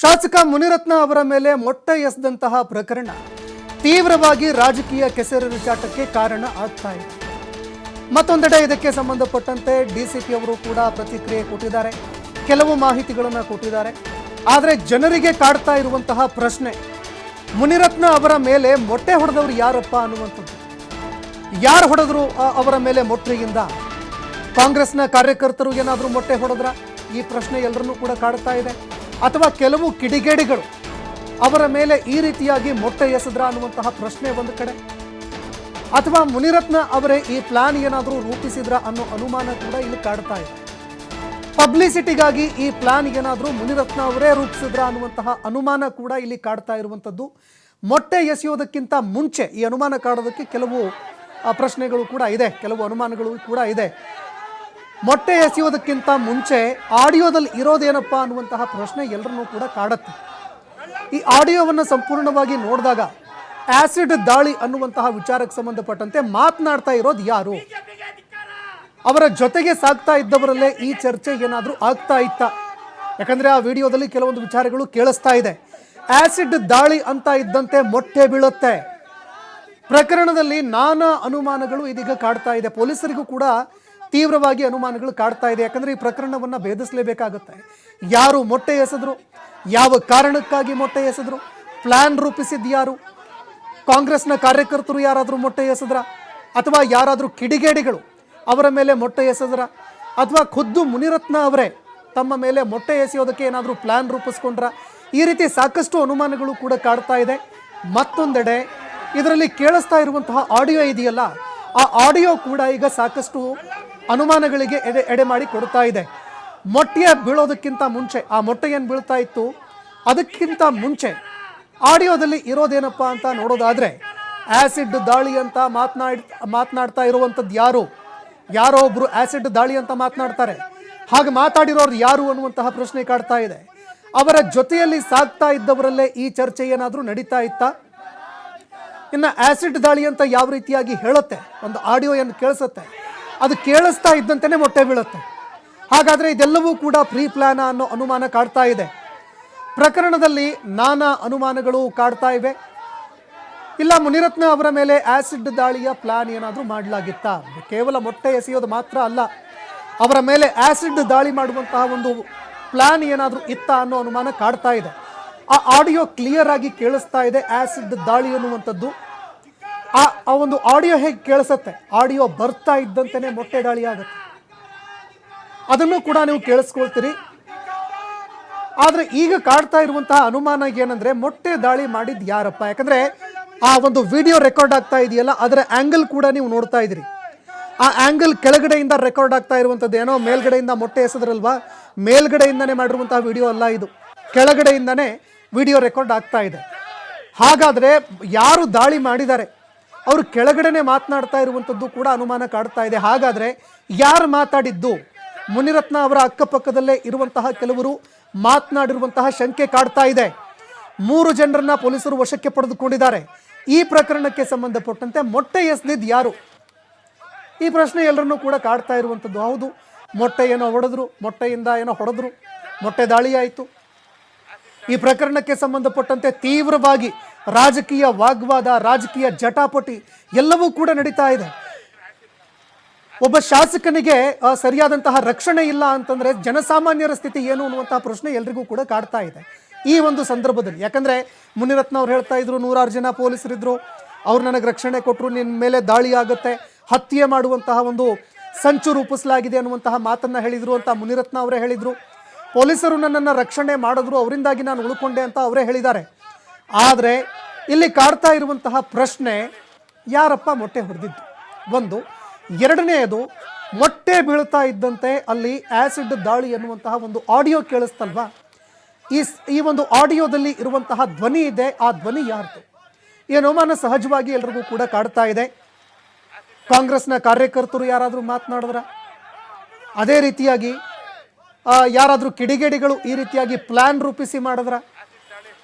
ಶಾಸಕ ಮುನಿರತ್ನ ಅವರ ಮೇಲೆ ಮೊಟ್ಟೆ ಎಸೆದಂತಹ ಪ್ರಕರಣ ತೀವ್ರವಾಗಿ ರಾಜಕೀಯ ಕೆಸರೆರಚಾಟಕ್ಕೆ ಕಾರಣ ಆಗ್ತಾ ಇದೆ. ಮತ್ತೊಂದೆಡೆ ಇದಕ್ಕೆ ಸಂಬಂಧಪಟ್ಟಂತೆ ಡಿಸಿಪಿ ಅವರು ಕೂಡ ಪ್ರತಿಕ್ರಿಯೆ ಕೊಟ್ಟಿದ್ದಾರೆ. ಕೆಲವು ಮಾಹಿತಿಗಳನ್ನು ಕೊಟ್ಟಿದ್ದಾರೆ. ಆದರೆ ಜನರಿಗೆ ಕಾಡ್ತಾ ಇರುವಂತಹ ಪ್ರಶ್ನೆ, ಮುನಿರತ್ನ ಅವರ ಮೇಲೆ ಮೊಟ್ಟೆ ಹೊಡೆದವರು ಯಾರಪ್ಪ ಅನ್ನುವಂಥದ್ದು. ಯಾರು ಹೊಡೆದ್ರು ಅವರ ಮೇಲೆ ಮೊಟ್ಟೆಯಿಂದ? ಕಾಂಗ್ರೆಸ್ನ ಕಾರ್ಯಕರ್ತರು ಏನಾದರೂ ಮೊಟ್ಟೆ ಹೊಡೆದ್ರ? ಈ ಪ್ರಶ್ನೆ ಎಲ್ಲರನ್ನೂ ಕೂಡ ಕಾಡ್ತಾ ಇದೆ. ಅಥವಾ ಕೆಲವು ಕಿಡಿಗೇಡಿಗಳು ಅವರ ಮೇಲೆ ಈ ರೀತಿಯಾಗಿ ಮೊಟ್ಟೆ ಎಸೆದ್ರ ಅನ್ನುವಂತಹ ಪ್ರಶ್ನೆ ಒಂದು ಕಡೆ. ಅಥವಾ ಮುನಿರತ್ನ ಅವರೇ ಈ ಪ್ಲಾನ್ ಏನಾದರೂ ರೂಪಿಸಿದ್ರ ಅನ್ನೋ ಅನುಮಾನ ಕೂಡ ಇಲ್ಲಿ ಕಾಡ್ತಾ ಇದೆ. ಪಬ್ಲಿಸಿಟಿಗಾಗಿ ಈ ಪ್ಲಾನ್ ಏನಾದರೂ ಮುನಿರತ್ನ ಅವರೇ ರೂಪಿಸಿದ್ರ ಅನ್ನುವಂತಹ ಅನುಮಾನ ಕೂಡ ಇಲ್ಲಿ ಕಾಡ್ತಾ ಇರುವಂಥದ್ದು. ಮೊಟ್ಟೆ ಎಸೆಯೋದಕ್ಕಿಂತ ಮುಂಚೆ ಈ ಅನುಮಾನ ಕಾಡೋದಕ್ಕೆ ಕೆಲವು ಪ್ರಶ್ನೆಗಳು ಕೂಡ ಇದೆ. ಕೆಲವು ಅನುಮಾನಗಳು ಕೂಡ ಇದೆ. ಮೊಟ್ಟೆ ಎಸೆಯೋದಕ್ಕಿಂತ ಮುಂಚೆ ಆಡಿಯೋದಲ್ಲಿ ಇರೋದೇನಪ್ಪ ಅನ್ನುವಂತಹ ಪ್ರಶ್ನೆ ಎಲ್ಲರನ್ನೂ ಕೂಡ ಕಾಡುತ್ತೆ. ಈ ಆಡಿಯೋವನ್ನು ಸಂಪೂರ್ಣವಾಗಿ ನೋಡಿದಾಗ ಆಸಿಡ್ ದಾಳಿ ಅನ್ನುವಂತಹ ವಿಚಾರಕ್ಕೆ ಸಂಬಂಧಪಟ್ಟಂತೆ ಮಾತನಾಡ್ತಾ ಇರೋದು ಯಾರು? ಅವರ ಜೊತೆಗೆ ಸಾಗ್ತಾ ಇದ್ದವರಲ್ಲೇ ಈ ಚರ್ಚೆ ಏನಾದರೂ ಆಗ್ತಾ ಇತ್ತ? ಯಾಕಂದರೆ ಆ ವಿಡಿಯೋದಲ್ಲಿ ಕೆಲವೊಂದು ವಿಚಾರಗಳು ಕೇಳಿಸ್ತಾ ಇದೆ. ಆಸಿಡ್ ದಾಳಿ ಅಂತ ಇದ್ದಂತೆ ಮೊಟ್ಟೆ ಬೀಳುತ್ತೆ. ಪ್ರಕರಣದಲ್ಲಿ ನಾನಾ ಅನುಮಾನಗಳು ಇದೀಗ ಕಾಡ್ತಾ ಇದೆ. ಪೊಲೀಸರಿಗೂ ಕೂಡ ತೀವ್ರವಾಗಿ ಅನುಮಾನಗಳು ಕಾಡ್ತಾ ಇದೆ. ಯಾಕಂದ್ರೆ ಈ ಪ್ರಕರಣವನ್ನ ಭೇದಿಸಲೇಬೇಕಾಗುತ್ತೆ. ಯಾರು ಮೊಟ್ಟೆ ಎಸೆದ್ರು, ಯಾವ ಕಾರಣಕ್ಕಾಗಿ ಮೊಟ್ಟೆ ಎಸೆದ್ರು, ಪ್ಲಾನ್ ರೂಪಿಸಿದ್ ಯಾರು, ಕಾಂಗ್ರೆಸ್ನ ಕಾರ್ಯಕರ್ತರು ಯಾರಾದರೂ ಮೊಟ್ಟೆ ಎಸೆದ್ರ, ಅಥವಾ ಯಾರಾದರೂ ಕಿಡಿಗೇಡಿಗಳು ಅವರ ಮೇಲೆ ಮೊಟ್ಟೆ ಎಸೆದ್ರ, ಅಥವಾ ಖುದ್ದು ಮುನಿರತ್ನ ಅವರೇ ತಮ್ಮ ಮೇಲೆ ಮೊಟ್ಟೆ ಎಸೆಯೋದಕ್ಕೆ ಏನಾದರೂ ಪ್ಲಾನ್ ರೂಪಿಸ್ಕೊಂಡ್ರ, ಈ ರೀತಿ ಸಾಕಷ್ಟು ಅನುಮಾನಗಳು ಕೂಡ ಕಾಡ್ತಾ ಇದೆ. ಮತ್ತೊಂದೆಡೆ ಇದರಲ್ಲಿ ಕೇಳಿಸ್ತಾ ಇರುವಂತಹ ಆಡಿಯೋ ಇದೆಯಲ್ಲ, ಆ ಆಡಿಯೋ ಕೂಡ ಈಗ ಸಾಕಷ್ಟು ಅನುಮಾನಗಳಿಗೆ ಎಡೆ ಎಡೆ ಮಾಡಿ ಕೊಡ್ತಾ ಇದೆ. ಮೊಟ್ಟೆ ಬೀಳೋದಕ್ಕಿಂತ ಮುಂಚೆ, ಆ ಮೊಟ್ಟೆ ಏನು ಬೀಳ್ತಾ ಇತ್ತು? ಅದಕ್ಕಿಂತ ಮುಂಚೆ ಆಡಿಯೋದಲ್ಲಿ ಇರೋದೇನಪ್ಪ ಅಂತ ನೋಡೋದಾದ್ರೆ, ಆಸಿಡ್ ದಾಳಿ ಅಂತ ಮಾತನಾಡ್ ಮಾತನಾಡ್ತಾ ಇರುವಂಥದ್ದು ಯಾರು? ಯಾರೋ ಒಬ್ಬರು ಆಸಿಡ್ ದಾಳಿ ಅಂತ ಮಾತನಾಡ್ತಾರೆ. ಹಾಗೆ ಮಾತಾಡಿರೋರು ಯಾರು ಅನ್ನುವಂತಹ ಪ್ರಶ್ನೆ ಕಾಡ್ತಾ ಇದೆ. ಅವರ ಜೊತೆಯಲ್ಲಿ ಸಾಗ್ತಾ ಇದ್ದವರಲ್ಲೇ ಈ ಚರ್ಚೆ ಏನಾದರೂ ನಡೀತಾ ಇತ್ತಾ? ಇನ್ನು ಆಸಿಡ್ ದಾಳಿ ಅಂತ ಯಾವ ರೀತಿಯಾಗಿ ಹೇಳುತ್ತೆ? ಒಂದು ಆಡಿಯೋ ಏನು ಕೇಳಿಸುತ್ತೆ? ಅದು ಕೇಳಿಸ್ತಾ ಇದ್ದಂತೆಯೇ ಮೊಟ್ಟೆ ಬೀಳುತ್ತೆ. ಹಾಗಾದರೆ ಇದೆಲ್ಲವೂ ಕೂಡ ಪ್ರೀ ಪ್ಲಾನ ಅನ್ನೋ ಅನುಮಾನ ಕಾಡ್ತಾ ಇದೆ. ಪ್ರಕರಣದಲ್ಲಿ ನಾನಾ ಅನುಮಾನಗಳು ಕಾಡ್ತಾ ಇವೆ. ಇಲ್ಲ, ಮುನಿರತ್ನ ಅವರ ಮೇಲೆ ಆ್ಯಸಿಡ್ ದಾಳಿಯ ಪ್ಲಾನ್ ಏನಾದರೂ ಮಾಡಲಾಗಿತ್ತಾ? ಕೇವಲ ಮೊಟ್ಟೆ ಎಸೆಯೋದು ಮಾತ್ರ ಅಲ್ಲ, ಅವರ ಮೇಲೆ ಆ್ಯಸಿಡ್ ದಾಳಿ ಮಾಡುವಂತಹ ಒಂದು ಪ್ಲಾನ್ ಏನಾದರೂ ಇತ್ತ ಅನ್ನೋ ಅನುಮಾನ ಕಾಡ್ತಾ ಇದೆ. ಆ ಆಡಿಯೋ ಕ್ಲಿಯರ್ ಆಗಿ ಕೇಳಿಸ್ತಾ ಇದೆ ಆ್ಯಸಿಡ್ ದಾಳಿ ಅನ್ನುವಂಥದ್ದು. ಆ ಆ ಒಂದು ಆಡಿಯೋ ಹೇಗೆ ಕೇಳಿಸುತ್ತೆ? ಆಡಿಯೋ ಬರ್ತಾ ಇದ್ದಂತೆಯೇ ಮೊಟ್ಟೆ ದಾಳಿ ಆಗುತ್ತೆ. ಅದನ್ನು ಕೂಡ ನೀವು ಕೇಳಿಸ್ಕೊಳ್ತೀರಿ. ಆದರೆ ಈಗ ಕಾಡ್ತಾ ಇರುವಂತಹ ಅನುಮಾನ ಏನಂದ್ರೆ ಮೊಟ್ಟೆ ದಾಳಿ ಮಾಡಿದ್ದು ಯಾರಪ್ಪ? ಯಾಕಂದ್ರೆ ಆ ಒಂದು ವಿಡಿಯೋ ರೆಕಾರ್ಡ್ ಆಗ್ತಾ ಇದೆಯಲ್ಲ, ಅದರ ಆಂಗಲ್ ಕೂಡ ನೀವು ನೋಡ್ತಾ ಇದ್ದೀರಿ. ಆ ಆಂಗಲ್ ಕೆಳಗಡೆಯಿಂದ ರೆಕಾರ್ಡ್ ಆಗ್ತಾ ಇರುವಂಥದ್ದು ಏನೋ, ಮೇಲ್ಗಡೆಯಿಂದ ಮೊಟ್ಟೆ ಎಸೆದ್ರಲ್ವಾ? ಮೇಲ್ಗಡೆಯಿಂದನೇ ಮಾಡಿರುವಂತಹ ವಿಡಿಯೋ ಅಲ್ಲ ಇದು. ಕೆಳಗಡೆಯಿಂದನೇ ವಿಡಿಯೋ ರೆಕಾರ್ಡ್ ಆಗ್ತಾ ಇದೆ. ಹಾಗಾದರೆ ಯಾರು ದಾಳಿ ಮಾಡಿದ್ದಾರೆ? ಅವರು ಕೆಳಗಡೆನೆ ಮಾತನಾಡ್ತಾ ಇರುವಂಥದ್ದು ಕೂಡ ಅನುಮಾನ ಕಾಡ್ತಾ ಇದೆ. ಹಾಗಾದ್ರೆ ಯಾರು ಮಾತಾಡಿದ್ದು? ಮುನಿರತ್ನ ಅವರ ಅಕ್ಕಪಕ್ಕದಲ್ಲೇ ಇರುವಂತಹ ಕೆಲವರು ಮಾತನಾಡಿರುವಂತಹ ಶಂಕೆ ಕಾಡ್ತಾ ಇದೆ. ಮೂರು ಜನರನ್ನ ಪೊಲೀಸರು ವಶಕ್ಕೆ ಪಡೆದುಕೊಂಡಿದ್ದಾರೆ. ಈ ಪ್ರಕರಣಕ್ಕೆ ಸಂಬಂಧಪಟ್ಟಂತೆ ಮೊಟ್ಟೆ ಎಸ್ದಿದ್ದು ಯಾರು? ಈ ಪ್ರಶ್ನೆ ಎಲ್ಲರನ್ನೂ ಕೂಡ ಕಾಡ್ತಾ ಇರುವಂಥದ್ದು. ಹೌದು, ಮೊಟ್ಟೆ ಏನೋ ಹೊಡೆದ್ರು ಮೊಟ್ಟೆಯಿಂದ ಏನೋ ಹೊಡೆದ್ರು, ಮೊಟ್ಟೆ ದಾಳಿ ಆಯಿತು ಈ ಪ್ರಕರಣಕ್ಕೆ ಸಂಬಂಧಪಟ್ಟಂತೆ ತೀವ್ರವಾಗಿ ರಾಜಕೀಯ ವಾಗ್ವಾದ, ರಾಜಕೀಯ ಜಟಾಪಟಿ ಎಲ್ಲವೂ ಕೂಡ ನಡೀತಾ ಇದೆ. ಒಬ್ಬ ಶಾಸಕನಿಗೆ ಸರಿಯಾದಂತಹ ರಕ್ಷಣೆ ಇಲ್ಲ ಅಂತಂದ್ರೆ ಜನಸಾಮಾನ್ಯರ ಸ್ಥಿತಿ ಏನು ಅನ್ನುವಂತಹ ಪ್ರಶ್ನೆ ಎಲ್ರಿಗೂ ಕೂಡ ಕಾಡ್ತಾ ಇದೆ. ಈ ಒಂದು ಸಂದರ್ಭದಲ್ಲಿ, ಯಾಕಂದ್ರೆ ಮುನಿರತ್ನ ಅವ್ರು ಹೇಳ್ತಾ ಇದ್ರು, ನೂರಾರು ಜನ ಪೊಲೀಸರಿದ್ದರು ಅವ್ರು ನನಗೆ ರಕ್ಷಣೆ ಕೊಟ್ಟರು ನಿನ್ನ ಮೇಲೆ ದಾಳಿ ಆಗುತ್ತೆ, ಹತ್ಯೆ ಮಾಡುವಂತಹ ಒಂದು ಸಂಚು ರೂಪಿಸಲಾಗಿದೆ ಅನ್ನುವಂತಹ ಮಾತನ್ನ ಹೇಳಿದ್ರು ಅಂತ ಮುನಿರತ್ನ ಅವರೇ ಹೇಳಿದರು. ಪೊಲೀಸರು ನನ್ನನ್ನು ರಕ್ಷಣೆ ಮಾಡಿದ್ರು, ಅವರಿಂದಾಗಿ ನಾನು ಉಳ್ಕೊಂಡೆ ಅಂತ ಅವರೇ ಹೇಳಿದ್ದಾರೆ. ಆದರೆ ಇಲ್ಲಿ ಕಾಡ್ತಾ ಇರುವಂತಹ ಪ್ರಶ್ನೆ ಯಾರಪ್ಪ ಮೊಟ್ಟೆ ಹೊಡೆದಿದ್ದು? ಒಂದು, ಎರಡನೆಯದು, ಮೊಟ್ಟೆ ಬೀಳ್ತಾ ಇದ್ದಂತೆ ಅಲ್ಲಿ ಆ್ಯಸಿಡ್ ದಾಳಿ ಎನ್ನುವಂತಹ ಒಂದು ಆಡಿಯೋ ಕೇಳಿಸ್ತಲ್ವಾ? ಈ ಈ ಒಂದು ಆಡಿಯೋದಲ್ಲಿ ಇರುವಂತಹ ಧ್ವನಿ ಇದೆ, ಆ ಧ್ವನಿ ಯಾರ್ದು? ಈ ಅನುಮಾನ ಸಹಜವಾಗಿ ಎಲ್ರಿಗೂ ಕೂಡ ಕಾಡ್ತಾ ಇದೆ. ಕಾಂಗ್ರೆಸ್ನ ಕಾರ್ಯಕರ್ತರು ಯಾರಾದರೂ ಮಾತನಾಡಿದ್ರ? ಅದೇ ರೀತಿಯಾಗಿ ಯಾರಾದರೂ ಕಿಡಿಗೇಡಿಗಳು ಈ ರೀತಿಯಾಗಿ ಪ್ಲ್ಯಾನ್ ರೂಪಿಸಿ ಮಾಡಿದ್ರ?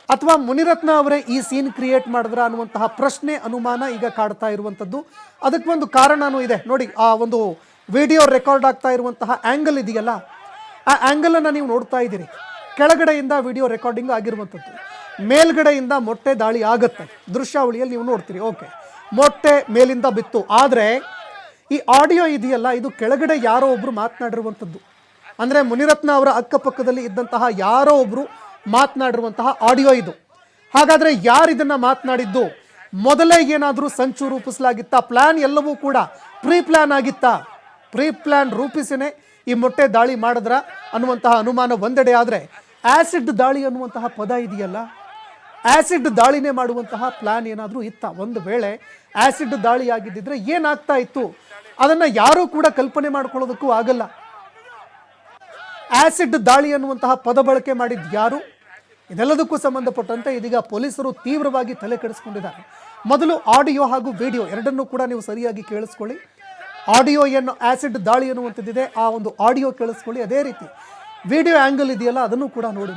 ಅಥವಾ ಮುನಿರತ್ನ ಅವರೇ ಈ ಸೀನ್ ಕ್ರಿಯೇಟ್ ಮಾಡಿದ್ರ ಅನ್ನುವಂತಹ ಪ್ರಶ್ನೆ ಅನುಮಾನ ಈಗ ಕಾಡ್ತಾ ಇರುವಂಥದ್ದು. ಅದಕ್ಕೆ ಒಂದು ಕಾರಣನೂ ಇದೆ. ನೋಡಿ, ಆ ಒಂದು ವಿಡಿಯೋ ರೆಕಾರ್ಡ್ ಆಗ್ತಾ ಇರುವಂತಹ ಆ್ಯಂಗಲ್ ಇದೆಯಲ್ಲ, ಆ ಆ್ಯಂಗಲನ್ನು ನೀವು ನೋಡ್ತಾ ಇದ್ದೀರಿ. ಕೆಳಗಡೆಯಿಂದ ವಿಡಿಯೋ ರೆಕಾರ್ಡಿಂಗ್ ಆಗಿರುವಂಥದ್ದು. ಮೇಲ್ಗಡೆಯಿಂದ ಮೊಟ್ಟೆ ದಾಳಿ ಆಗುತ್ತೆ. ದೃಶ್ಯಾವಳಿಯಲ್ಲಿ ನೀವು ನೋಡ್ತೀರಿ. ಓಕೆ. ಮೊಟ್ಟೆ ಮೇಲಿಂದ ಬಿತ್ತು. ಆದರೆ, ಈ ಆಡಿಯೋ ಇದೆಯಲ್ಲ, ಇದು ಕೆಳಗಡೆ ಯಾರೋ ಒಬ್ಬರು ಮಾತನಾಡಿರುವಂಥದ್ದು. ಅಂದರೆ ಮುನಿರತ್ನ ಅವರ ಅಕ್ಕಪಕ್ಕದಲ್ಲಿ ಇದ್ದಂತಹ ಯಾರೋ ಒಬ್ರು ಮಾತನಾಡಿರುವಂತಹ ಆಡಿಯೋ ಇದು. ಹಾಗಾದ್ರೆ ಯಾರು ಇದನ್ನ ಮಾತನಾಡಿದ್ದು? ಮೊದಲೇ ಏನಾದರೂ ಸಂಚು ರೂಪಿಸಲಾಗಿತ್ತಾ? ಪ್ಲಾನ್ ಎಲ್ಲವೂ ಕೂಡ ಪ್ರೀ ಪ್ಲಾನ್ ಆಗಿತ್ತಾ? ಪ್ರೀ ಪ್ಲಾನ್ ರೂಪಿಸಿನೇ ಈ ಮೊಟ್ಟೆ ದಾಳಿ ಮಾಡಿದ್ರ ಅನ್ನುವಂತಹ ಅನುಮಾನ ಒಂದೆಡೆ ಆದರೆ ಆ್ಯಸಿಡ್ ದಾಳಿ ಅನ್ನುವಂತಹ ಪದ ಇದೆಯಲ್ಲ? ಆ್ಯಸಿಡ್ ದಾಳಿನೇ ಮಾಡುವಂತಹ ಪ್ಲಾನ್ ಏನಾದರೂ ಇತ್ತ? ಒಂದು ವೇಳೆ ಆ್ಯಸಿಡ್ ದಾಳಿ ಆಗಿದ್ದಿದ್ರೆ ಏನಾಗ್ತಾ ಇತ್ತು? ಅದನ್ನು ಯಾರೂ ಕೂಡ ಕಲ್ಪನೆ ಮಾಡ್ಕೊಳ್ಳೋದಕ್ಕೂ ಆಗಲ್ಲ. ಆ್ಯಸಿಡ್ ದಾಳಿ ಅನ್ನುವಂತಹ ಪದ ಬಳಕೆ ಮಾಡಿದ್ದು ಯಾರು? ಇದೆಲ್ಲದಕ್ಕೂ ಸಂಬಂಧಪಟ್ಟಂತೆ ಇದೀಗ ಪೊಲೀಸರು ತೀವ್ರವಾಗಿ ತಲೆ ಕೆಡಿಸ್ಕೊಂಡಿದ್ದಾರೆ. ಮೊದಲು ಆಡಿಯೋ ಹಾಗೂ ವಿಡಿಯೋ ಎರಡನ್ನೂ ಕೂಡ ನೀವು ಸರಿಯಾಗಿ ಕೇಳಿಸ್ಕೊಳ್ಳಿ. ಆಡಿಯೋ ಏನು ಆ್ಯಸಿಡ್ ದಾಳಿ ಅನ್ನುವಂಥದ್ದಿದೆ ಆ ಒಂದು ಆಡಿಯೋ ಕೇಳಿಸ್ಕೊಳ್ಳಿ. ಅದೇ ರೀತಿ ವಿಡಿಯೋ ಆ್ಯಂಗಲ್ ಇದೆಯಲ್ಲ, ಅದನ್ನು ಕೂಡ ನೋಡಿ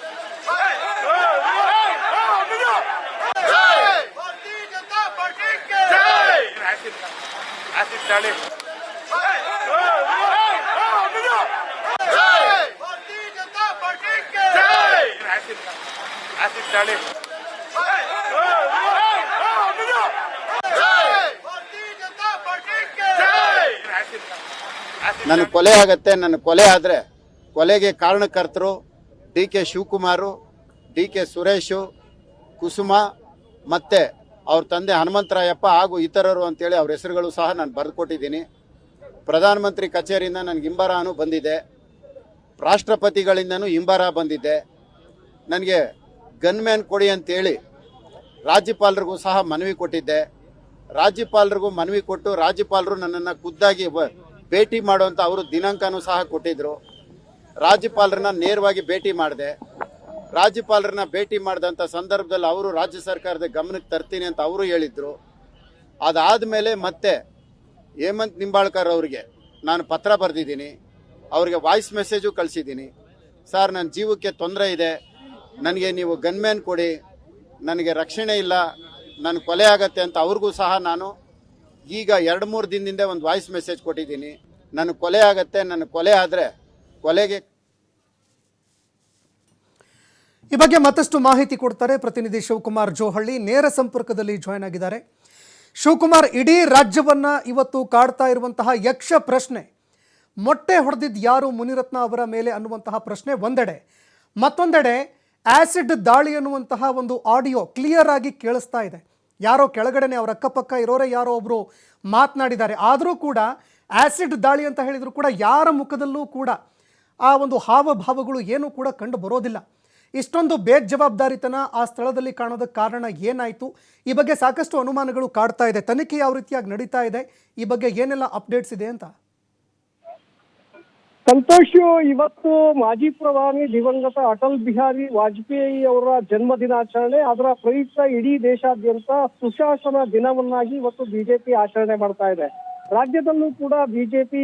ನನ್ನ ಕೊಲೆ ಆಗತ್ತೆ, ನನ್ನ ಕೊಲೆ ಆದರೆ ಕೊಲೆಗೆ ಕಾರಣಕರ್ತರು D K Shivakumar, D K Suresh, Kusuma ಮತ್ತೆ ಅವ್ರ ತಂದೆ ಹನುಮಂತರಾಯಪ್ಪ ಹಾಗೂ ಇತರರು ಅಂತೇಳಿ ಅವ್ರ ಹೆಸರುಗಳು ಸಹ ನಾನು ಬರೆದುಕೊಟ್ಟಿದ್ದೀನಿ. ಪ್ರಧಾನಮಂತ್ರಿ ಕಚೇರಿಯಿಂದ ನನಗೆ ಇಂಬರಾನು ಬಂದಿದೆ. ರಾಷ್ಟ್ರಪತಿಗಳಿಂದನೂ ಇಂಬರ ಬಂದಿದೆ. ನನಗೆ ಗನ್ಮ್ಯಾನ್ ಕೊಡಿ ಅಂತೇಳಿ ರಾಜ್ಯಪಾಲರಿಗೂ ಸಹ ಮನವಿ ಕೊಟ್ಟಿದ್ದೆ. ರಾಜ್ಯಪಾಲರಿಗೂ ಮನವಿ ಕೊಟ್ಟು ರಾಜ್ಯಪಾಲರು ನನ್ನನ್ನು ಖುದ್ದಾಗಿ ಭೇಟಿ ಮಾಡುವಂಥ ಅವರು ದಿನಾಂಕನೂ ಸಹ ಕೊಟ್ಟಿದ್ರು. ರಾಜ್ಯಪಾಲರನ್ನ ನೇರವಾಗಿ ಭೇಟಿ ಮಾಡಿದೆ. ರಾಜ್ಯಪಾಲರನ್ನ ಭೇಟಿ ಮಾಡಿದಂಥ ಸಂದರ್ಭದಲ್ಲಿ ಅವರು ರಾಜ್ಯ ಸರ್ಕಾರದ ಗಮನಕ್ಕೆ ತರ್ತೀನಿ ಅಂತ ಅವರು ಹೇಳಿದ್ರು. ಅದಾದಮೇಲೆ ಮತ್ತೆ ಹೇಮಂತ್ ನಿಂಬಾಳ್ಕರ್ ಅವರಿಗೆ ನಾನು ಪತ್ರ ಬರೆದಿದ್ದೀನಿ. ಅವರಿಗೆ ವಾಯ್ಸ್ ಮೆಸೇಜು ಕಳಿಸಿದ್ದೀನಿ. ಸರ್ ನನ್ನ ಜೀವಕ್ಕೆ ತೊಂದರೆ ಇದೆ. ನನಗೆ ನೀವು ಗನ್ಮ್ಯಾನ್ ಕೊಡಿ. ನನಗೆ ರಕ್ಷಣೆ ಇಲ್ಲ. ನನ್ನ ಕೊಲೆ ಆಗತ್ತೆ ಅಂತ ಅವ್ರಿಗೂ ಸಹ ನಾನು ಈಗ ಎರಡು ಮೂರು ದಿನದಿಂದ ಒಂದು ವಾಯ್ಸ್ ಮೆಸೇಜ್ ಕೊಟ್ಟಿದ್ದೀನಿ. ನನ್ನ ಕೊಲೆ ಆಗತ್ತೆ. ನನ್ನ ಕೊಲೆ ಆದರೆ ಕೊಲೆಗೆ ಈ ಬಗ್ಗೆ ಮತ್ತಷ್ಟು ಮಾಹಿತಿ ಕೊಡ್ತಾರೆ ಪ್ರತಿನಿಧಿ ಶಿವಕುಮಾರ್ ಜೋಹಳ್ಳಿ. ನೇರ ಸಂಪರ್ಕದಲ್ಲಿ ಜಾಯ್ನ್ ಆಗಿದ್ದಾರೆ. ಶಿವಕುಮಾರ್, ಇಡೀ ರಾಜ್ಯವನ್ನ ಇವತ್ತು ಕಾಡ್ತಾ ಇರುವಂತಹ ಯಕ್ಷ ಪ್ರಶ್ನೆ. ಮೊಟ್ಟೆ ಹೊಡೆದಿದ್ದು ಯಾರು ಮುನಿರತ್ನ ಅವರ ಮೇಲೆ ಅನ್ನುವಂತಹ ಪ್ರಶ್ನೆ ಒಂದೆಡೆ. ಮತ್ತೊಂದೆಡೆ, ಆಸಿಡ್ ದಾಳಿ ಅನ್ನುವಂತಹ ಒಂದು ಆಡಿಯೋ ಕ್ಲಿಯರ್ ಆಗಿ ಕೇಳಿಸ್ತಾ ಇದೆ. ಯಾರೋ ಕೆಳಗಡೆನೆ ಅವರ ಅಕ್ಕಪಕ್ಕ ಇರೋರೇ, ಯಾರೋ ಒಬ್ಬರು ಮಾತನಾಡಿದ್ದಾರೆ. ಆದರೂ ಕೂಡ ಆಸಿಡ್ ದಾಳಿ ಅಂತ ಹೇಳಿದರೂ ಕೂಡ ಯಾರ ಮುಖದಲ್ಲೂ ಕೂಡ ಆ ಒಂದು ಹಾವಭಾವಗಳು ಏನೂ ಕೂಡ ಕಂಡು ಬರೋದಿಲ್ಲ. ಇಷ್ಟೊಂದು ಬೇಜವಾಬ್ದಾರಿತನ ಆ ಸ್ಥಳದಲ್ಲಿ ಕಾಣೋದಕ್ಕೆ ಕಾರಣ ಏನಾಯಿತು? ಈ ಬಗ್ಗೆ ಸಾಕಷ್ಟು ಅನುಮಾನಗಳು ಕಾಡ್ತಾ ಇದೆ. ತನಿಖೆ ಯಾವ ರೀತಿಯಾಗಿ ನಡೀತಾ ಇದೆ? ಈ ಬಗ್ಗೆ ಏನೆಲ್ಲ ಅಪ್ಡೇಟ್ಸ್ ಇದೆ ಅಂತ? ಸಂತೋಷ್, ಇವತ್ತು ಮಾಜಿ ಪ್ರಧಾನಿ ದಿವಂಗತ ಅಟಲ್ ಬಿಹಾರಿ ವಾಜಪೇಯಿ ಅವರ ಜನ್ಮ ದಿನಾಚರಣೆ. ಅದರ ಪ್ರಯುಕ್ತ ಇಡೀ ದೇಶಾದ್ಯಂತ ಸುಶಾಸನ ದಿನವನ್ನಾಗಿ ಇವತ್ತು ಬಿಜೆಪಿ ಆಚರಣೆ ಮಾಡ್ತಾ ಇದೆ. ರಾಜ್ಯದಲ್ಲೂ ಕೂಡ ಬಿಜೆಪಿ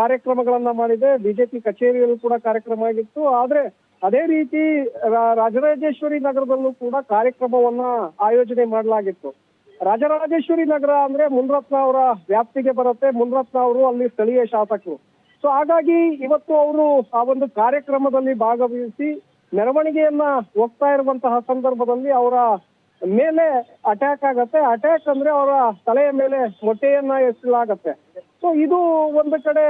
ಕಾರ್ಯಕ್ರಮಗಳನ್ನ ಮಾಡಿದೆ. ಬಿಜೆಪಿ ಕಚೇರಿಯಲ್ಲೂ ಕೂಡ ಕಾರ್ಯಕ್ರಮ ಆಗಿತ್ತು. ಆದ್ರೆ ಅದೇ ರೀತಿ ರಾಜರಾಜೇಶ್ವರಿ ನಗರದಲ್ಲೂ ಕೂಡ ಕಾರ್ಯಕ್ರಮವನ್ನ ಆಯೋಜನೆ ಮಾಡಲಾಗಿತ್ತು. ರಾಜರಾಜೇಶ್ವರಿ ನಗರ ಅಂದ್ರೆ ಮುನ್ರತ್ನ ಅವರ ವ್ಯಾಪ್ತಿಗೆ ಬರುತ್ತೆ. ಮುನ್ರತ್ನ ಅವರು ಅಲ್ಲಿ ಸ್ಥಳೀಯ ಶಾಸಕರು. ಸೊ ಹಾಗಾಗಿ ಇವತ್ತು ಅವರು ಆ ಒಂದು ಕಾರ್ಯಕ್ರಮದಲ್ಲಿ ಭಾಗವಹಿಸಿ ಮೆರವಣಿಗೆಯನ್ನ ಹೋಗ್ತಾ ಇರುವಂತಹ ಸಂದರ್ಭದಲ್ಲಿ ಅವರ ಮೇಲೆ ಅಟ್ಯಾಕ್ ಆಗತ್ತೆ. ಅಟ್ಯಾಕ್ ಅಂದ್ರೆ ಅವರ ತಲೆಯ ಮೇಲೆ ಮೊಟ್ಟೆಯನ್ನ ಎತ್ತಲಾಗತ್ತೆ. ಸೊ ಇದು ಒಂದು ಕಡೆ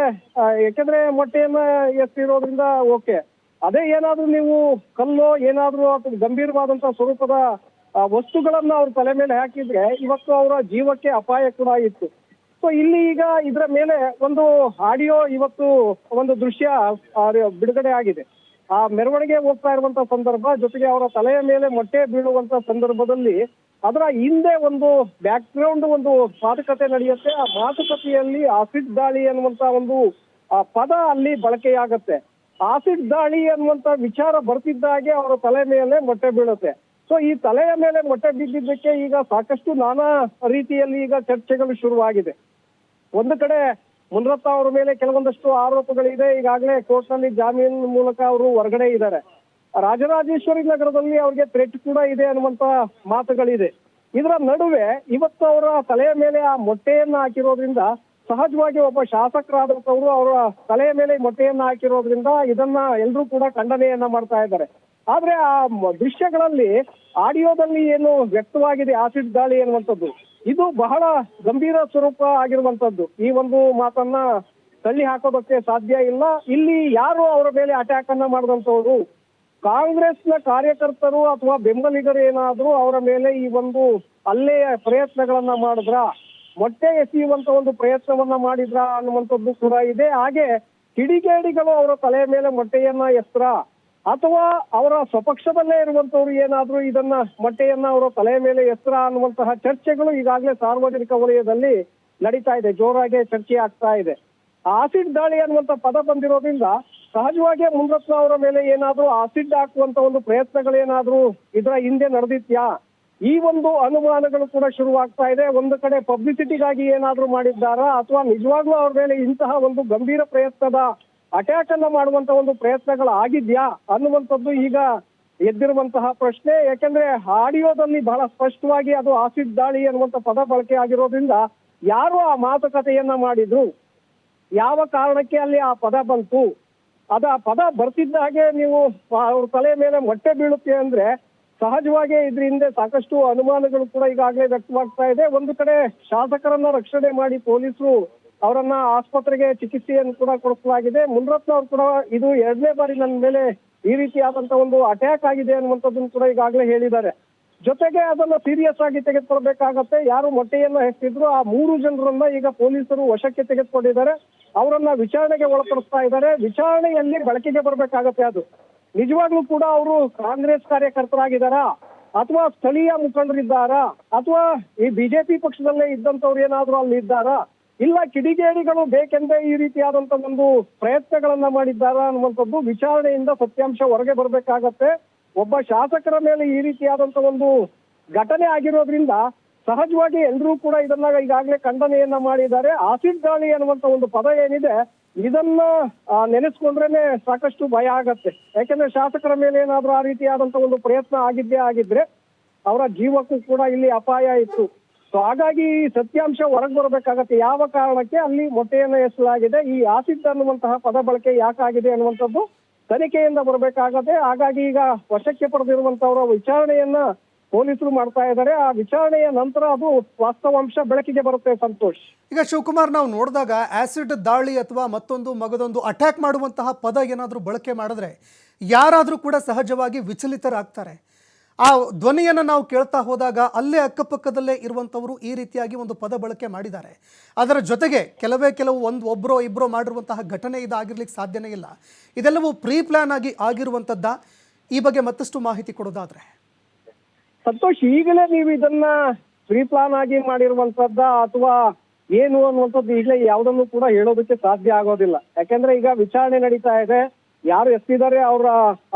ಯಾಕೆಂದ್ರೆ ಮೊಟ್ಟೆಯನ್ನ ಎತ್ತಿರೋದ್ರಿಂದ ಓಕೆ ಅದೇ ಏನಾದ್ರೂ ನೀವು ಕಲ್ಲು ಏನಾದ್ರೂ ಅಥವಾ ಗಂಭೀರವಾದಂತಹ ಸ್ವರೂಪದ ವಸ್ತುಗಳನ್ನ ಅವ್ರ ತಲೆ ಮೇಲೆ ಹಾಕಿದ್ರೆ ಇವತ್ತು ಅವರ ಜೀವಕ್ಕೆ ಅಪಾಯ ಕೂಡ ಇತ್ತು. ಸೊ ಇಲ್ಲಿ ಈಗ ಇದರ ಮೇಲೆ ಒಂದು ಆಡಿಯೋ ಇವತ್ತು ಒಂದು ದೃಶ್ಯ ಬಿಡುಗಡೆ ಆಗಿದೆ. ಆ ಮೆರವಣಿಗೆ ಹೋಗ್ತಾ ಇರುವಂತಹ ಸಂದರ್ಭ, ಜೊತೆಗೆ ಅವರ ತಲೆಯ ಮೇಲೆ ಮೊಟ್ಟೆ ಬೀಳುವಂತ ಸಂದರ್ಭದಲ್ಲಿ ಅದರ ಹಿಂದೆ ಒಂದು ಬ್ಯಾಕ್ ಗ್ರೌಂಡ್ ಒಂದು ಮಾತುಕತೆ ನಡೆಯುತ್ತೆ. ಆ ಮಾತುಕತೆಯಲ್ಲಿ ಆಸಿಡ್ ದಾಳಿ ಅನ್ನುವಂತ ಒಂದು ಪದ ಅಲ್ಲಿ ಬಳಕೆಯಾಗತ್ತೆ. ಆಸಿಡ್ ದಾಳಿ ಅನ್ನುವಂತ ವಿಚಾರ ಬರ್ತಿದ್ದಾಗೆ ಅವರ ತಲೆ ಮೇಲೆ ಮೊಟ್ಟೆ ಬೀಳುತ್ತೆ. ಸೊ ಈ ತಲೆಯ ಮೇಲೆ ಮೊಟ್ಟೆ ಬಿದ್ದಿದ್ದಕ್ಕೆ ಈಗ ಸಾಕಷ್ಟು ನಾನಾ ರೀತಿಯಲ್ಲಿ ಈಗ ಚರ್ಚೆಗಳು ಶುರುವಾಗಿದೆ. ಒಂದು ಕಡೆ ಮುನರತ್ನ ಅವರ ಮೇಲೆ ಕೆಲವೊಂದಷ್ಟು ಆರೋಪಗಳಿದೆ. ಈಗಾಗಲೇ ಕೋರ್ಟ್ನಲ್ಲಿ ಜಾಮೀನು ಮೂಲಕ ಅವರು ಹೊರಗಡೆ ಇದ್ದಾರೆ. ರಾಜರಾಜೇಶ್ವರಿ ನಗರದಲ್ಲಿ ಅವ್ರಿಗೆ ಥ್ರೆಟ್ ಕೂಡ ಇದೆ ಅನ್ನುವಂತ ಮಾತುಗಳಿದೆ. ಇದರ ನಡುವೆ ಇವತ್ತು ಅವರ ತಲೆಯ ಮೇಲೆ ಆ ಮೊಟ್ಟೆಯನ್ನ ಹಾಕಿರೋದ್ರಿಂದ ಸಹಜವಾಗಿ ಒಬ್ಬ ಶಾಸಕರಾದಂತವರು ಅವರ ತಲೆಯ ಮೇಲೆ ಮೊಟ್ಟೆಯನ್ನ ಹಾಕಿರೋದ್ರಿಂದ ಇದನ್ನ ಎಲ್ಲರೂ ಕೂಡ ಖಂಡನೆಯನ್ನ ಮಾಡ್ತಾ ಇದ್ದಾರೆ. ಆದ್ರೆ ಆ ದೃಶ್ಯಗಳಲ್ಲಿ, ಆಡಿಯೋದಲ್ಲಿ ಏನು ವ್ಯಕ್ತವಾಗಿದೆ, ಆಸಿಡ್ ದಾಳಿ ಅನ್ನುವಂಥದ್ದು ಇದು ಬಹಳ ಗಂಭೀರ ಸ್ವರೂಪ ಆಗಿರುವಂತದ್ದು ಈ ಒಂದು ಮಾತನ್ನ ತಳ್ಳಿ ಹಾಕೋದಕ್ಕೆ ಸಾಧ್ಯ ಇಲ್ಲ. ಇಲ್ಲಿ ಯಾರು ಅವರ ಮೇಲೆ ಅಟ್ಯಾಕ್ ಅನ್ನ ಮಾಡಿದಂತವರು ಕಾಂಗ್ರೆಸ್ನ ಕಾರ್ಯಕರ್ತರು ಅಥವಾ ಬೆಂಬಲಿಗರು ಏನಾದ್ರೂ ಅವರ ಮೇಲೆ ಈ ಒಂದು ಅಲ್ಲೇ ಪ್ರಯತ್ನಗಳನ್ನ ಮಾಡಿದ್ರ? ಮೊಟ್ಟೆ ಎಸೆಯುವಂತ ಒಂದು ಪ್ರಯತ್ನವನ್ನ ಮಾಡಿದ್ರ ಅನ್ನುವಂಥದ್ದು ಕೂಡ ಇದೆ. ಹಾಗೆ ಕಿಡಿಗೇಡಿಗಳು ಅವರ ತಲೆಯ ಮೇಲೆ ಮೊಟ್ಟೆಯನ್ನ ಎಸ್ತ್ರ ಅಥವಾ ಅವರ ಸ್ವಪಕ್ಷದಲ್ಲೇ ಇರುವಂತವ್ರು ಏನಾದ್ರೂ ಇದನ್ನ ಮೊಟ್ಟೆಯನ್ನ ಅವರ ತಲೆಯ ಮೇಲೆ ಎಸ್ತ್ರ ಅನ್ನುವಂತಹ ಚರ್ಚೆಗಳು ಈಗಾಗಲೇ ಸಾರ್ವಜನಿಕ ವಲಯದಲ್ಲಿ ನಡೀತಾ ಇದೆ. ಜೋರಾಗಿ ಚರ್ಚೆ ಆಗ್ತಾ ಇದೆ. ಆಸಿಡ್ ದಾಳಿ ಅನ್ನುವಂತ ಪದ ಬಂದಿರೋದ್ರಿಂದ ಸಹಜವಾಗಿ ಮುನ್ರತ್ನ ಅವರ ಮೇಲೆ ಏನಾದ್ರೂ ಆಸಿಡ್ ಹಾಕುವಂತ ಒಂದು ಪ್ರಯತ್ನಗಳೇನಾದ್ರೂ ಇದರ ಹಿಂದೆ ನಡೆದಿತ್ಯಾ? ಈ ಒಂದು ಅನುಮಾನಗಳು ಕೂಡ ಶುರುವಾಗ್ತಾ ಇದೆ. ಒಂದು ಕಡೆ ಪಬ್ಲಿಸಿಟಿಗಾಗಿ ಏನಾದ್ರೂ ಮಾಡಿದ್ದಾರಾ? ಅಥವಾ ನಿಜವಾಗ್ಲೂ ಅವ್ರ ಮೇಲೆ ಇಂತಹ ಒಂದು ಗಂಭೀರ ಪ್ರಯತ್ನದ ಅಟ್ಯಾಕ್ ಅನ್ನ ಮಾಡುವಂತ ಒಂದು ಪ್ರಯತ್ನಗಳು ಆಗಿದ್ಯಾ? ಅನ್ನುವಂಥದ್ದು ಈಗ ಎದ್ದಿರುವಂತಹ ಪ್ರಶ್ನೆ. ಯಾಕೆಂದ್ರೆ ಆಡಿಯೋದಲ್ಲಿ ಬಹಳ ಸ್ಪಷ್ಟವಾಗಿ ಅದು ಆಸಿಡ್ ದಾಳಿ ಅನ್ನುವಂತ ಪದ ಬಳಕೆ ಆಗಿರೋದ್ರಿಂದ ಯಾರು ಆ ಮಾತುಕತೆಯನ್ನ ಮಾಡಿದ್ರು? ಯಾವ ಕಾರಣಕ್ಕೆ ಅಲ್ಲಿ ಆ ಪದ ಬಂತು? ಅದ ಪದ ಬರ್ತಿದ್ದ ಹಾಗೆ ನೀವು ಅವ್ರ ತಲೆ ಮೇಲೆ ಮೊಟ್ಟೆ ಬೀಳುತ್ತೆ ಅಂದ್ರೆ ಸಹಜವಾಗಿ ಇದ್ರ ಹಿಂದೆ ಸಾಕಷ್ಟು ಅನುಮಾನಗಳು ಕೂಡ ಈಗಾಗಲೇ ವ್ಯಕ್ತವಾಗ್ತಾ ಇದೆ. ಒಂದು ಕಡೆ ಶಾಸಕರನ್ನ ರಕ್ಷಣೆ ಮಾಡಿ ಪೊಲೀಸರು ಅವರನ್ನ ಆಸ್ಪತ್ರೆಗೆ ಚಿಕಿತ್ಸೆಯನ್ನು ಕೂಡ ಕೊಡಿಸಲಾಗಿದೆ ಮುನ್ರತ್ನ ಅವರು ಕೂಡ ಇದು ಎರಡನೇ ಬಾರಿ ನನ್ನ ಮೇಲೆ ಈ ರೀತಿಯಾದಂತ ಒಂದು ಅಟ್ಯಾಕ್ ಆಗಿದೆ ಅನ್ನುವಂಥದ್ದನ್ನು ಕೂಡ ಈಗಾಗಲೇ ಹೇಳಿದ್ದಾರೆ. ಜೊತೆಗೆ ಅದನ್ನ ಸೀರಿಯಸ್ ಆಗಿ ತೆಗೆದುಕೊಳ್ಬೇಕಾಗತ್ತೆ. ಯಾರು ಮೊಟ್ಟೆಯನ್ನ ಹೆಚ್ಚಿದ್ರು ಆ ಮೂರು ಜನರನ್ನ ಈಗ ಪೊಲೀಸರು ವಶಕ್ಕೆ ತೆಗೆದುಕೊಂಡಿದ್ದಾರೆ. ಅವರನ್ನ ವಿಚಾರಣೆಗೆ ಒಳಪಡಿಸ್ತಾ ಇದ್ದಾರೆ. ವಿಚಾರಣೆಯಲ್ಲಿ ಬಳಕೆಗೆ ಬರ್ಬೇಕಾಗತ್ತೆ ಅದು. ನಿಜವಾಗ್ಲೂ ಕೂಡ ಅವರು ಕಾಂಗ್ರೆಸ್ ಕಾರ್ಯಕರ್ತರಾಗಿದ್ದಾರಾ? ಅಥವಾ ಸ್ಥಳೀಯ ಮುಖಂಡರಿದ್ದಾರಾ? ಅಥವಾ ಈ ಬಿಜೆಪಿ ಪಕ್ಷದಲ್ಲೇ ಇದ್ದಂತವ್ರು ಏನಾದ್ರೂ ಅಲ್ಲಿ ಇದ್ದಾರಾ? ಇಲ್ಲ ಕಿಡಿಗೇಡಿಗಳು ಬೇಕೆಂದೇ ಈ ರೀತಿಯಾದಂತ ಒಂದು ಪ್ರಯತ್ನಗಳನ್ನ ಮಾಡಿದ್ದಾರಾ ಅನ್ನುವಂಥದ್ದು ವಿಚಾರಣೆಯಿಂದ ಸತ್ಯಾಂಶ ಹೊರಗೆ ಬರಬೇಕಾಗತ್ತೆ. ಒಬ್ಬ ಶಾಸಕರ ಮೇಲೆ ಈ ರೀತಿಯಾದಂತ ಒಂದು ಘಟನೆ ಆಗಿರೋದ್ರಿಂದ ಸಹಜವಾಗಿ ಎಲ್ಲರೂ ಕೂಡ ಇದನ್ನ ಈಗಾಗಲೇ ಖಂಡನೆಯನ್ನ ಮಾಡಿದ್ದಾರೆ. ಆಸಿಡ್ ಗಾಳಿ ಅನ್ನುವಂತ ಒಂದು ಪದ ಏನಿದೆ, ಇದನ್ನ ನೆನೆಸ್ಕೊಂಡ್ರೇನೆ ಸಾಕಷ್ಟು ಭಯ ಆಗತ್ತೆ. ಯಾಕಂದ್ರೆ ಶಾಸಕರ ಮೇಲೆ ಏನಾದ್ರೂ ಆ ರೀತಿಯಾದಂತ ಒಂದು ಪ್ರಯತ್ನ ಆಗಿದ್ದೇ ಆಗಿದ್ರೆ ಅವರ ಜೀವಕ್ಕೂ ಕೂಡ ಇಲ್ಲಿ ಅಪಾಯ ಇತ್ತು. ಸೊ ಹಾಗಾಗಿ ಈ ಸತ್ಯಾಂಶ ಹೊರಗೆ ಬರಬೇಕಾಗತ್ತೆ. ಯಾವ ಕಾರಣಕ್ಕೆ? ಅಲ್ಲಿ ಮೊಟ್ಟೆಯನ್ನ ಎಸಲಾಗಿದೆ ಈ ಆಸಿಡ್ ಅನ್ನುವಂತಹ ಪದ ಬಳಕೆ ಯಾಕಾಗಿದೆ ಅನ್ನುವಂಥದ್ದು ತನಿಖೆಯಿಂದ ಬರಬೇಕಾಗತ್ತೆ. ಹಾಗಾಗಿ ಈಗ ವಶಕ್ಕೆ ಪಡೆದಿರುವಂತವರ ವಿಚಾರಣೆಯನ್ನ ಪೊಲೀಸರು ಮಾಡ್ತಾ ಇದ್ದಾರೆ. ಆ ವಿಚಾರಣೆಯ ನಂತರ ಅದು ವಾಸ್ತವಾಂಶ ಬೆಳಕಿಗೆ ಬರುತ್ತೆ ಸಂತೋಷ್. ಈಗ ಶಿವಕುಮಾರ್, ನಾವು ನೋಡಿದಾಗ ಆಸಿಡ್ ದಾಳಿ ಅಥವಾ ಮತ್ತೊಂದು ಮಗದೊಂದು ಅಟ್ಯಾಕ್ ಮಾಡುವಂತಹ ಪದ ಏನಾದರೂ ಬಳಕೆ ಮಾಡಿದ್ರೆ ಯಾರಾದರೂ ಕೂಡ ಸಹಜವಾಗಿ ವಿಚಲಿತರಾಗ್ತಾರೆ. ಆ ಧ್ವನಿಯನ್ನು ನಾವು ಕೇಳ್ತಾ ಹೋದಾಗ ಅಲ್ಲೇ ಅಕ್ಕಪಕ್ಕದಲ್ಲೇ ಇರುವಂಥವರು ಈ ರೀತಿಯಾಗಿ ಒಂದು ಪದ ಬಳಕೆ ಮಾಡಿದ್ದಾರೆ. ಅದರ ಜೊತೆಗೆ ಕೆಲವೇ ಕೆಲವು ಒಂದು ಒಬ್ಬರೋ ಇಬ್ಬರೋ ಮಾಡಿರುವಂತಹ ಘಟನೆ ಇದಾಗಿರ್ಲಿಕ್ಕೆ ಸಾಧ್ಯನೇ ಇಲ್ಲ. ಇದೆಲ್ಲವೂ ಪ್ರೀ ಪ್ಲಾನ್ ಆಗಿ ಆಗಿರುವಂಥದ್ದ ಈ ಬಗ್ಗೆ ಮತ್ತಷ್ಟು ಮಾಹಿತಿ ಕೊಡೋದಾದ್ರೆ. ಸಂತೋಷ್, ಈಗಲೇ ನೀವು ಇದನ್ನ ಪ್ರೀ ಪ್ಲಾನ್ ಆಗಿ ಮಾಡಿರುವಂತದ್ದ ಅಥವಾ ಏನು ಅನ್ನುವಂಥದ್ದು ಈಗಲೇ ಯಾವುದನ್ನು ಕೂಡ ಹೇಳೋದಕ್ಕೆ ಸಾಧ್ಯ ಆಗೋದಿಲ್ಲ. ಯಾಕಂದ್ರೆ ಈಗ ವಿಚಾರಣೆ ನಡೀತಾ ಇದೆ. ಯಾರು ಎತ್ತಿದ್ದಾರೆ, ಅವರ,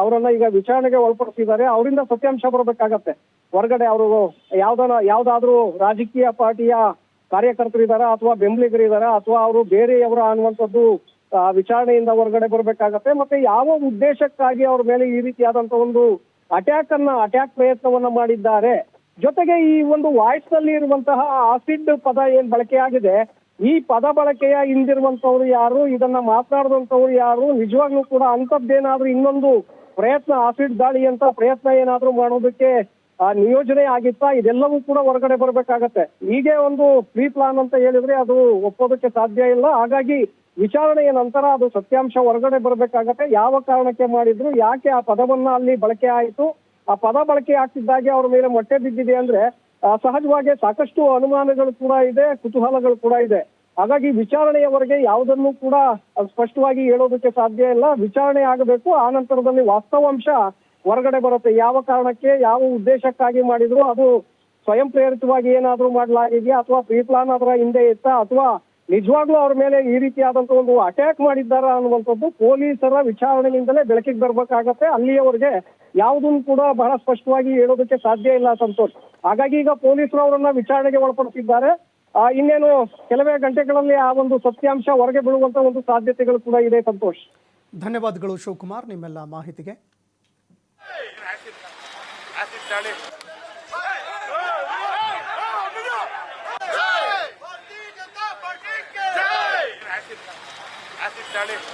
ಅವರನ್ನ ಈಗ ವಿಚಾರಣೆಗೆ ಒಳಪಡಿಸಿದ್ದಾರೆ. ಅವರಿಂದ ಸತ್ಯಾಂಶ ಬರಬೇಕಾಗತ್ತೆ. ಹೊರಗಡೆ ಅವರು ಯಾವ್ದನ, ಯಾವ್ದಾದ್ರು ರಾಜಕೀಯ ಪಾರ್ಟಿಯ ಕಾರ್ಯಕರ್ತರಿದಾರ ಅಥವಾ ಬೆಂಬಲಿಗರಿದಾರ ಅಥವಾ ಅವರು ಬೇರೆಯವರ ಅನ್ನುವಂಥದ್ದು ವಿಚಾರಣೆಯಿಂದ ಹೊರಗಡೆ ಬರಬೇಕಾಗತ್ತೆ. ಮತ್ತೆ ಯಾವ ಉದ್ದೇಶಕ್ಕಾಗಿ ಅವ್ರ ಮೇಲೆ ಈ ರೀತಿಯಾದಂತ ಒಂದು ಅಟ್ಯಾಕ್ ಅನ್ನ ಅಟ್ಯಾಕ್ ಪ್ರಯತ್ನವನ್ನ ಮಾಡಿದ್ದಾರೆ. ಜೊತೆಗೆ ಈ ಒಂದು ವಾಯ್ಸ್ನಲ್ಲಿ ಇರುವಂತಹ ಆಸಿಡ್ ಪದ ಏನ್ ಬಳಕೆಯಾಗಿದೆ ಈ ಪದ ಬಳಕೆಯ ಹಿಂದಿರುವಂತವ್ರು ಯಾರು, ಇದನ್ನ ಮಾತನಾಡಿದಂತವ್ರು ಯಾರು, ನಿಜವಾಗ್ಲೂ ಕೂಡ ಅಂತದ್ದೇನಾದ್ರೂ ಇನ್ನೊಂದು ಪ್ರಯತ್ನ ಆಸಿಡ್ ದಾಳಿ ಅಂತ ಪ್ರಯತ್ನ ಏನಾದ್ರೂ ಮಾಡೋದಕ್ಕೆ ನಿಯೋಜನೆ ಆಗಿತ್ತಾ? ಇದೆಲ್ಲವೂ ಕೂಡ ಹೊರಗಡೆ ಬರಬೇಕಾಗತ್ತೆ. ಹೀಗೆ ಒಂದು ಪ್ರೀ ಪ್ಲಾನ್ ಅಂತ ಹೇಳಿದ್ರೆ ಅದು ಒಪ್ಪೋದಕ್ಕೆ ಸಾಧ್ಯ ಇಲ್ಲ. ಹಾಗಾಗಿ ವಿಚಾರಣೆಯ ನಂತರ ಅದು ಸತ್ಯಾಂಶ ಹೊರಗಡೆ ಬರಬೇಕಾಗತ್ತೆ. ಯಾವ ಕಾರಣಕ್ಕೆ ಮಾಡಿದ್ರು, ಯಾಕೆ ಆ ಪದವನ್ನ ಅಲ್ಲಿ ಬಳಕೆ ಆಯಿತು? ಆ ಪದ ಬಳಕೆ ಆಗ್ತಿದ್ದಾಗೆ ಅವ್ರ ಮೇಲೆ ಮೊಟ್ಟೆ ಬಿದ್ದಿದೆ ಅಂದ್ರೆ ಸಹಜವಾಗಿ ಸಾಕಷ್ಟು ಅನುಮಾನಗಳು ಕೂಡ ಇದೆ, ಕುತೂಹಲಗಳು ಕೂಡ ಇದೆ. ಹಾಗಾಗಿ ವಿಚಾರಣೆಯವರೆಗೆ ಯಾವುದನ್ನು ಕೂಡ ಸ್ಪಷ್ಟವಾಗಿ ಹೇಳೋದಕ್ಕೆ ಸಾಧ್ಯ ಇಲ್ಲ. ವಿಚಾರಣೆ ಆಗಬೇಕು, ಆ ನಂತರದಲ್ಲಿ ವಾಸ್ತವಾಂಶ ಹೊರಗಡೆ ಬರುತ್ತೆ. ಯಾವ ಕಾರಣಕ್ಕೆ, ಯಾವ ಉದ್ದೇಶಕ್ಕಾಗಿ ಮಾಡಿದ್ರು, ಅದು ಸ್ವಯಂ ಪ್ರೇರಿತವಾಗಿ ಏನಾದ್ರೂ ಮಾಡಲಾಗಿದೆಯಾ, ಅಥವಾ ಪ್ರೀ ಪ್ಲಾನ್ ಅದರ ಹಿಂದೆ ಇತ್ತ, ಅಥವಾ ನಿಜವಾಗ್ಲೂ ಅವ್ರ ಮೇಲೆ ಈ ರೀತಿಯಾದಂತ ಒಂದು ಅಟ್ಯಾಕ್ ಮಾಡಿದ್ದಾರ ಅನ್ನುವಂಥದ್ದು ಪೊಲೀಸರ ವಿಚಾರಣೆಯಿಂದಲೇ ಬೆಳಕಿಗೆ ಬರ್ಬೇಕಾಗತ್ತೆ. ಅಲ್ಲಿಯವರೆಗೆ ಯಾವುದನ್ನು ಕೂಡ ಬಹಳ ಸ್ಪಷ್ಟವಾಗಿ ಹೇಳೋದಕ್ಕೆ ಸಾಧ್ಯ ಇಲ್ಲ ಸಂತೋಷ್. ಹಾಗಾಗಿ ಈಗ ಪೊಲೀಸರು ಅವರನ್ನ ವಿಚಾರಣೆಗೆ ಒಳಪಡಿಸಿದ್ದಾರೆ. ಇನ್ನೇನು ಕೆಲವೇ ಗಂಟೆಗಳಲ್ಲಿ ಆ ಒಂದು ಸತ್ಯಾಂಶ ಹೊರಗೆ ಬೀಳುವಂತ ಒಂದು ಸಾಧ್ಯತೆಗಳು ಕೂಡ ಇದೆ ಸಂತೋಷ್. ಧನ್ಯವಾದಗಳು ಶಿವಕುಮಾರ್, ನಿಮ್ಮೆಲ್ಲ ಮಾಹಿತಿಗೆ. ಆಸಿಡ್ ಆಸಿಡ್ ದಾಳಿ